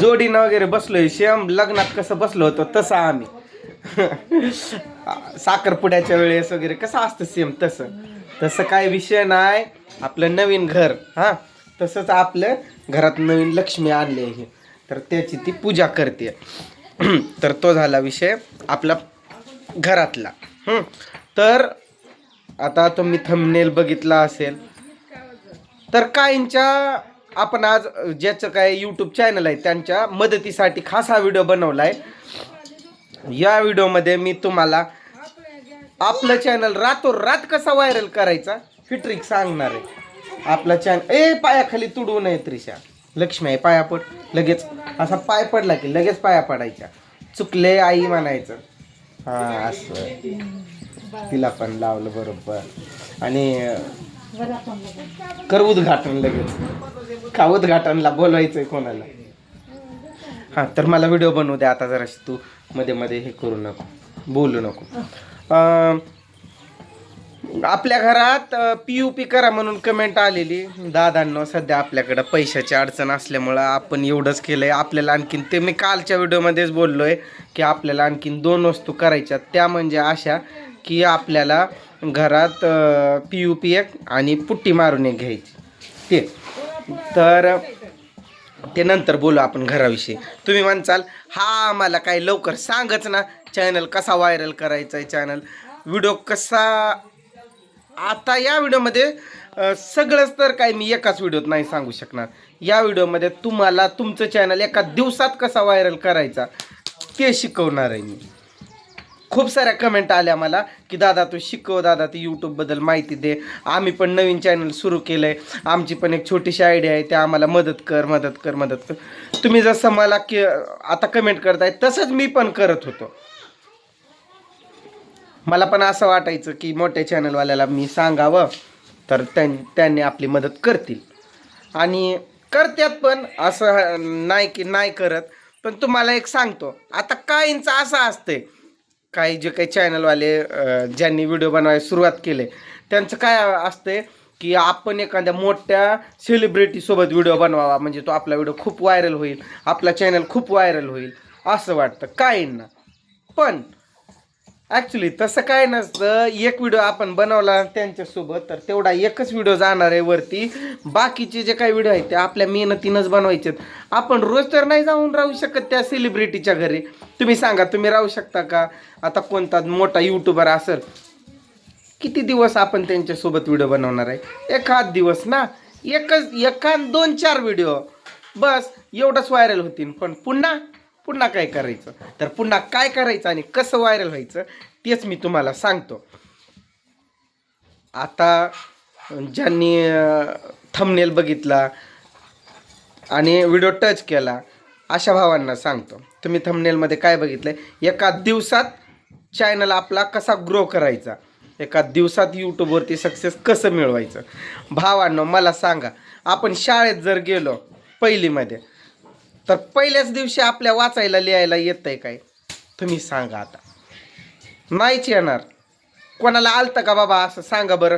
जोडीनं वगैरे बसलोय शेम लग्नात कसं बसलो होतो तसं आम्ही. साखरपुड्याच्या वेळेस वगैरे कसं असतं सेम तसं. तसं काय विषय नाही. आपलं नवीन घर हा. तसंच आपलं घरात नवीन लक्ष्मी आणली आहे. तर त्याची ती पूजा करते. तर तो झाला विषय आपला घरातला. तर आता तुम्ही थंबनेल बघितला असेल. तर काहींच्या आपण आज ज्याचं काय यूट्यूब चॅनल आहे त्यांच्या मदतीसाठी खास हा व्हिडिओ बनवला आहे या व्हिडिओमध्ये मी तुम्हाला आपलं चॅनल रातोरात कसा व्हायरल करायचा ही ट्रिक सांगणार आहे. आपला चॅनल ए पायाखाली तुडवू नये त्रिशा. लक्ष्मी आहे पाया पड. लगेच असा पाय पडला की लगेच पाया पडायच्या. चुकले आई म्हणायचं. हां असं. तिला पण लावलं बरोबर. आणि कर उद्घाटन लगेच. का उद्घाटनला बोलवायचंय कोणाला? हा तर मला व्हिडिओ बनवू दे आता जरा तू. मध्ये मध्ये हे करू नको. बोलू नको. आपल्या घरात पी यू पी करा म्हणून कमेंट आलेली. दादांनो सध्या आपल्याकडं पैशाची अडचण असल्यामुळं आपण एवढंच केलंय. आपल्याला आणखीन ते मी कालच्या व्हिडिओमध्येच बोललोय की आपल्याला आणखीन दोन वस्तू करायच्या त्या म्हणजे अशा की आपल्याला घरात पी यू पी एक आणि पुट्टी मारून एक घ्यायची. ते तर ते नंतर बोलू आपण घराविषयी. तुम्ही म्हणचाल हा आम्हाला काय लवकर सांगच ना. चॅनल कसा व्हायरल करायचा आहे चॅनल व्हिडिओ कसा आता या व्हिडिओमध्ये सगळंच तर काय मी एकाच व्हिडिओत नाही सांगू शकणार. या व्हिडिओमध्ये तुम्हाला तुमचं चॅनल एका दिवसात कसा व्हायरल करायचा ते शिकवणार आहे मी. खूप साऱ्या कमेंट आल्या मला की दादा तू शिकव दादा तू यूट्यूबबद्दल माहिती दे. आम्ही पण नवीन चॅनल सुरू केलं आहे आमची पण एक छोटीशी आयडिया आहे त्या आम्हाला मदत कर मदत कर मदत कर. तुम्ही जसं मला की आता कमेंट करताय तसंच मी पण करत होतो. मला पण असं वाटायचं की मोठ्या चॅनलवाल्याला मी सांगावं तर त्यां त्यांनी आपली मदत करतील. आणि करत्यात पण असं नाही की नाही करत. पण तुम्हाला एक सांगतो आता काहींचं असं असतंय काही जे काही चॅनलवाले ज्यांनी व्हिडिओ बनवायला सुरुवात केले त्यांचं काय असते की आपण एखाद्या मोठ्या सेलिब्रिटीसोबत व्हिडिओ बनवावा म्हणजे तो आपला व्हिडिओ खूप व्हायरल होईल आपला चॅनल खूप व्हायरल होईल असं वाटतं. काहींना. पण ॲक्च्युली तसं काय नसतं. एक व्हिडिओ आपण बनवला त्यांच्यासोबत तर तेवढा एकच व्हिडिओ जाणार आहे वरती. बाकीचे जे काही व्हिडिओ आहेत ते आपल्या मेहनतीनंच बनवायचे आपण रोज तर नाही जाऊन राहू शकत त्या सेलिब्रिटीच्या घरी. तुम्ही सांगा तुम्ही राहू शकता का? आता कोणता मोठा यूट्यूबर असेल. किती दिवस आपण त्यांच्यासोबत व्हिडिओ बनवणार आहे? एखाद दिवस ना. एकच एखाद दोन चार व्हिडिओ बस एवढंच व्हायरल होतील. पण पुन्हा पुन्हा काय करायचं? तर पुन्हा काय करायचं आणि कसं व्हायरल व्हायचं तेच मी तुम्हाला सांगतो. आता ज्यांनी थंबनेल बघितला आणि व्हिडिओ टच केला अशा भावांना सांगतो. तुम्ही थंबनेलमध्ये काय बघितलं आहे एका दिवसात चॅनल आपला कसा ग्रो करायचा? एका दिवसात यूट्यूबवरती सक्सेस कसं मिळवायचं? भावांनो मला सांगा आपण शाळेत जर गेलो पहिलीमध्ये तर पहिल्याच दिवशी आपल्या वाचायला लिहायला येत आहे काय? तुम्ही सांगा आता. नाहीच येणार. कोणाला आलतं का बाबा असं सांगा बरं.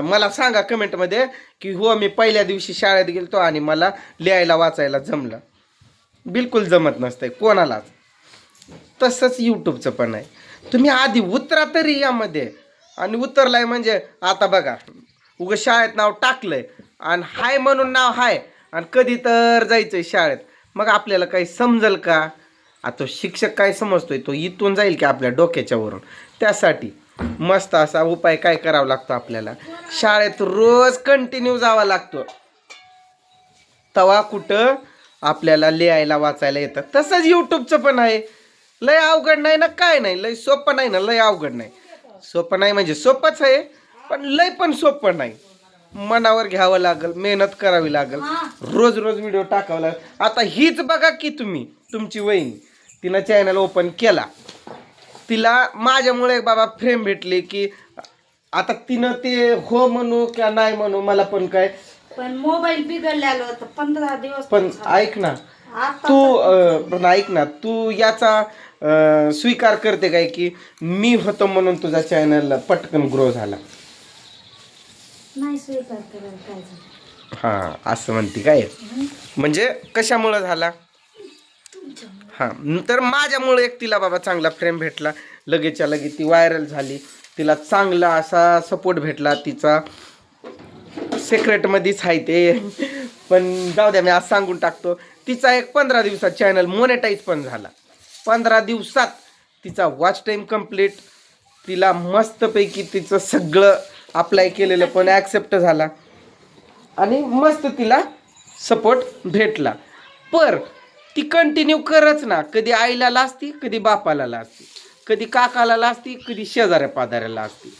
मला सांगा कमेंटमध्ये की हो मी पहिल्या दिवशी शाळेत गेलतो आणि मला लिहायला वाचायला जमलं. बिलकुल जमत नसतंय कोणालाच. तसंच यूट्यूबचं पण आहे. तुम्ही आधी उतरा तरी यामध्ये. आणि उतरलाय म्हणजे आता बघा उगं शाळेत नाव टाकलंय. आणि हाय म्हणून नाव हाय. आणि कधी तर जायचंय शाळेत. मग आपल्याला काही समजल का? आता शिक्षक काय समजतोय? तो इथून जाईल की आपल्या डोक्याच्यावरून. त्यासाठी मस्त असा उपाय काय करावा लागतो आपल्याला? शाळेत रोज कंटिन्यू जावा लागतो. तवा कुठं आपल्याला लिहायला वाचायला येतं. तसंच यूट्यूबचं पण आहे. लय अवघड नाही ना? काय नाही? लय सोपं नाही ना? लय अवघड नाही. सोपं नाही म्हणजे सोपंच आहे पण लय पण सोपं नाही. मनावर घ्यावं लागल मेहनत करावी लागल. रोज रोज व्हिडिओ टाकावा लागेल. आता हीच बघा की तुम्ही तुमची वहिनी तिनं चॅनल ओपन केला. तिला माझ्यामुळे बाबा फ्रेम भेटली की आता तिनं ते हो म्हणू किंवा नाही म्हणू मला पण काय पण मोबाईल बिघडलेलं होतं पंधरा दिवस पण ऐक ना तू ऐक ना तू याचा स्वीकार करते काय की मी होतो म्हणून तुझा चॅनल पटकन ग्रो झाला. नाही स्वीकार करायला काय झालं. हा असं म्हणते काय? म्हणजे कशामुळं झाला? हां तर माझ्यामुळे एक तिला बाबा चांगला फ्रेम भेटला. लगेचच्या लगेच ती व्हायरल झाली. तिला चांगला असा सपोर्ट भेटला तिचा. सेक्रेटमध्येच आहे ते. पण जाऊ द्या मी आज सांगून टाकतो. तिचा एक पंधरा दिवसात चॅनल मोनेटाईज पण झाला. पंधरा दिवसात तिचा वॉच टाईम कंप्लीट तिला मस्तपैकी तिचं सगळं अप्लाय केलेलं पण ॲक्सेप्ट झाला. आणि मस्त तिला सपोर्ट भेटला. पर ती कंटिन्यू करच ना. कधी आईला लाजती कधी बापाला लाजती. कधी काकाला लाजती कधी शेजाऱ्या पादाऱ्याला असती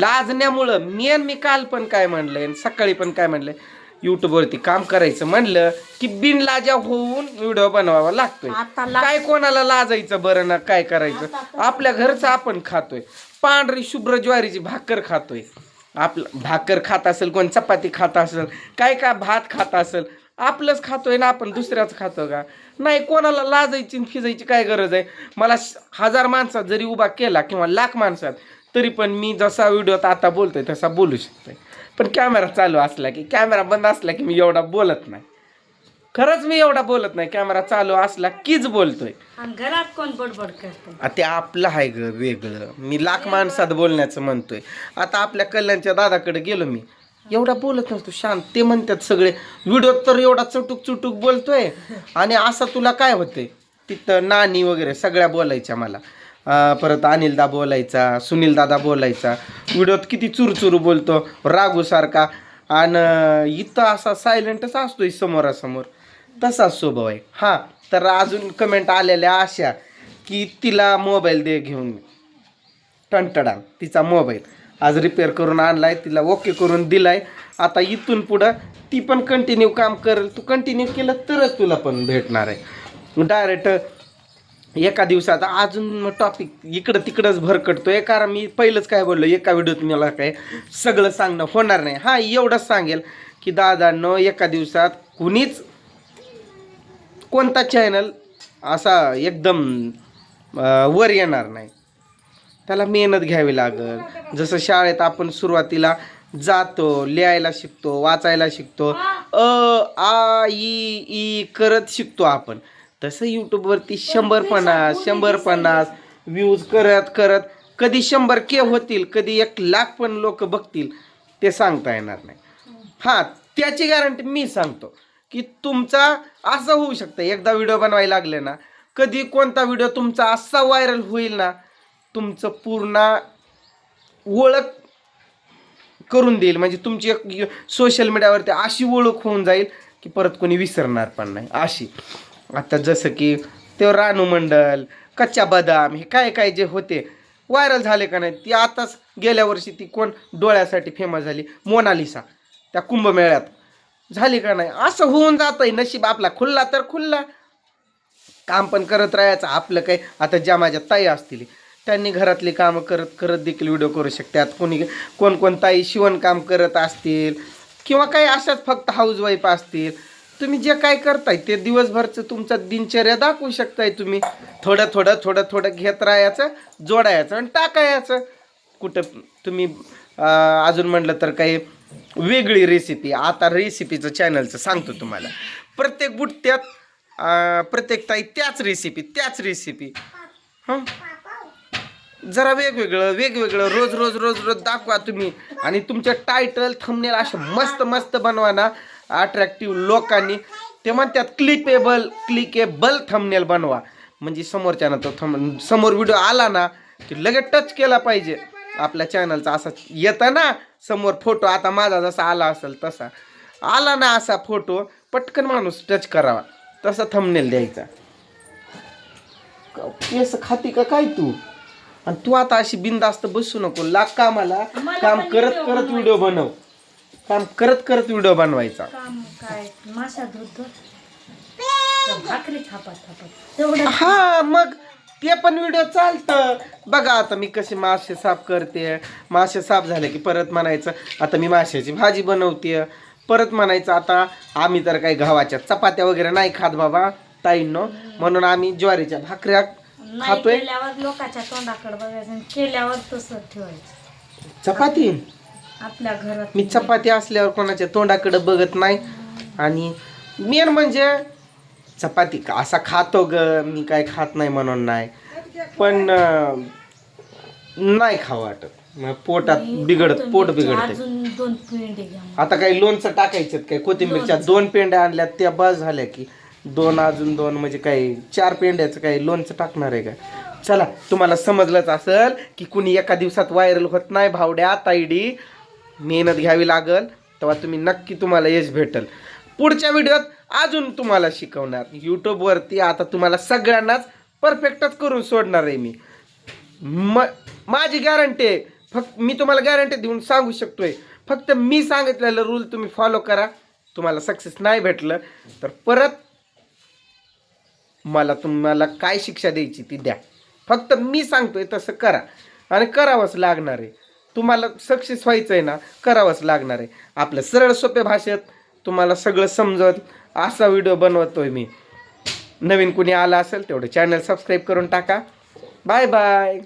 लाजण्यामुळं मी आणि मी काल पण काय म्हणलंय आणि सकाळी पण काय म्हणलंय यूट्यूबवरती काम करायचं म्हणलं की बिन लाजा होऊन व्हिडिओ बनवावा लागतोय. काय कोणाला लाजायचं बरं ना काय करायचं? आपल्या घरचं आपण खातोय. पांढरी शुभ्र ज्वारीची भाकर खातोय. आपलं भाकर खात असेल कोण चपाती खात असेल काय काय भात खात असेल आपलंच खातोय ना आपण दुसऱ्याच खातो का? नाही कोणाला लाजायची आणि फिजायची काय गरज आहे? मला हजार माणसात जरी उभा केला किंवा लाख माणसात तरी पण मी जसा व्हिडिओत आता बोलतोय तसा बोलू शकतोय. पण कॅमेरा चालू असला की कॅमेरा बंद असला की मी एवढा बोलत नाही. खरंच मी एवढा बोलत नाही. कॅमेरा चालू असला कीच बोलतोय. आणि घरात कोण बडबड करते आ, ते आपलं आहे ग वेगळं. मी लाख माणसात बोलण्याचं म्हणतोय. आता आपल्या कल्याणच्या दादाकडे गेलो मी. एवढा बोलत नसतो. शांत ते म्हणतात सगळे व्हिडिओ तर एवढा चुटूक चुटूक बोलतोय. आणि असं तुला काय होतंय? तिथं नानी वगैरे सगळ्या बोलायच्या मला. परत अनिलदा बोलायचा सुनील दादा बोलायचा. व्हिडिओत किती चुरचुरू बोलतो. रागूसारखा आणि इथं असा सायलेंटच असतोय समोरासमोर. तसाच स्वभाव आहे. हां तर अजून कमेंट आलेल्या अशा की तिला मोबाईल दे घेऊन टंटडान तिचा मोबाईल आज रिपेअर करून आणलाय तिला ओके करून दिलाय. आता इथून पुढं ती पण कंटिन्यू काम करेल. तू कंटिन्यू केलं तरच तुला पण भेटणार आहे. डायरेक्ट एका दिवसात अजून टॉपिक इकडं तिकडंच भरकटतोय कारण मी पहिलंच काय बोललो एका व्हिडिओत मला काय सगळं सांगणं होणार नाही. हां एवढंच सांगेल की दादांनो एका दिवसात कुणीच कोणता चॅनल असा एकदम वर येणार नाही. त्याला मेहनत घ्यावी लागल. जसं शाळेत आपण सुरुवातीला जातो लिहायला शिकतो वाचायला शिकतो अ आ ई ई करत शिकतो आपण. तसं यूट्यूबवरती शंभर पन्नास शंभर पन्नास व्ह्यूज करत करत कधी शंभर के होतील कधी एक लाख पण लोक बघतील ते सांगता येणार नाही. हां. त्याची गॅरंटी मी सांगतो. की तुमचा असं होऊ शकतं. एकदा व्हिडिओ बनवायला लागले ना कधी कोणता व्हिडिओ तुमचा असा व्हायरल होईल ना तुमचं पूर्ण ओळख करून देईल. म्हणजे तुमची एक सोशल मीडियावरती अशी ओळख होऊन जाईल की परत कोणी विसरणार पण नाही. अशी. आता जसं की ते रानू मंडल कच्चा बदाम हे काय काय जे होते व्हायरल झाले का नाही ती आताच गेल्या वर्षी ती कोण डोळ्यासाठी फेमस झाली मोनालिसा. त्या कुंभमेळ्यात. झाली का नाही? असं होऊन जातंय. नशीब आपला खुल्ला तर खुल्ला. काम पण करत राहायचं. आपलं काही आता ज्या माझ्या ताई असतील त्यांनी घरातली कामं करत करत देखील व्हिडिओ करू शकतात कोणी कोण कोण ताई शिवणकाम करत असतील किंवा काही अशाच फक्त हाऊसवाईफ असतील तुम्ही जे काय करताय ते दिवसभरचं तुमचं दिनचर्या दाखवू शकताय तुम्ही. थोडं थोडं थोडं थोडं घेत राहायचं जोडायचं आणि टाकायचं. कुठं तुम्ही अजून म्हणलं तर काही वेगळी रेसिपी आता रेसिपीचं चॅनलचं सांगतो तुम्हाला. प्रत्येक बुट्ट्यात प्रत्येक ताई त्याच रेसिपी त्याच रेसिपी हं? जरा वेगवेगळं वेगवेगळं रोज रोज रोज रोज दाखवा तुम्ही. आणि तुमच्या टायटल थंबनेल असे मस्त मस्त बनवा ना. अट्रॅक्टिव्ह लोकांनी. ते म्हणतात क्लिपेबल क्लिकेबल थंबनेल बनवा. म्हणजे समोरच्यानं तो थंब समोर व्हिडिओ आला ना की लगेच टच केला पाहिजे. आपल्या चॅनलचा असा येतं ना समोर फोटो आता माझा जसा आला असेल तसा. आला ना असा फोटो पटकन माणूस टच करावा. तसा थंबनेल द्यायचा. केस खाती का काय तू? आणि तू आता अशी बिंदास्त बसू नको लाग कामाला. मला काम करत करत व्हिडिओ बनव. काम करत करत व्हिडिओ बनवायचा. हा मग ते पण व्हिडिओ चालतं. बघा आता मी कसे मासे साफ करते. मासे साफ झाले की परत म्हणायचं आता मी माशाची भाजी बनवते. परत म्हणायचं आता आम्ही तर काही गव्हाच्या चपात्या वगैरे नाही खात बाबा ताईंनो. म्हणून आम्ही ज्वारीच्या भाकऱ्या खातोय. केल्यावर लोकांच्या तोंडाकडे बघायचं आणि केल्यावर तसं ठेवायचं. चपाती? आपल्या घरात मी चपाती असल्यावर कोणाच्या तोंडाकडे बघत नाही. आणि मेन म्हणजे चपाती का? असा खातो ग मी काय खात नाही म्हणून नाही. पण नाही खावं वाटत. मग पोटात बिघडत पोट बिघडते अजून दोन पेंडे घ्या मग. आता काही लोणचं टाकायचं काय? कोथिंबीरच्या. दोन पेंड्या आणल्या त्या बस झाल्या की. दोन अजून दोन म्हणजे काही चार पेंड्याचं काही लोणचं टाकणार आहे का? चला तुम्हाला समजलंच असेल की कुणी एका दिवसात व्हायरल होत नाही भावड्या ताईडी. मेहनत घ्यावी लागल तेव्हा तुम्ही नक्की तुम्हाला यश भेटल. पुढच्या व्हिडिओत अजून तुम्हाला शिकवणार. यूट्यूबवरती आता तुम्हाला सगळ्यांनाच परफेक्टच करून सोडणार आहे मी. म माझी गॅरंटी आहे. फक्त मी तुम्हाला गॅरंटी देऊन सांगू शकतोय. फक्त मी सांगितलेलं रूल तुम्ही फॉलो करा. तुम्हाला सक्सेस नाही भेटलं तर परत मला तुम्हाला काय शिक्षा द्यायची ती द्या. फक्त मी सांगतोय तसं करा. आणि करावंच लागणार आहे. तुम्हाला सक्सेस व्हायचं आहे ना करावंच लागणार आहे. आपलं सरळ सोप्या भाषेत तुम्हाला सगळं समजत असा व्हिडिओ बनवतोय मी. नवीन कुणी आला असेल तेवढं चॅनल सबस्क्राईब करून टाका. Bye bye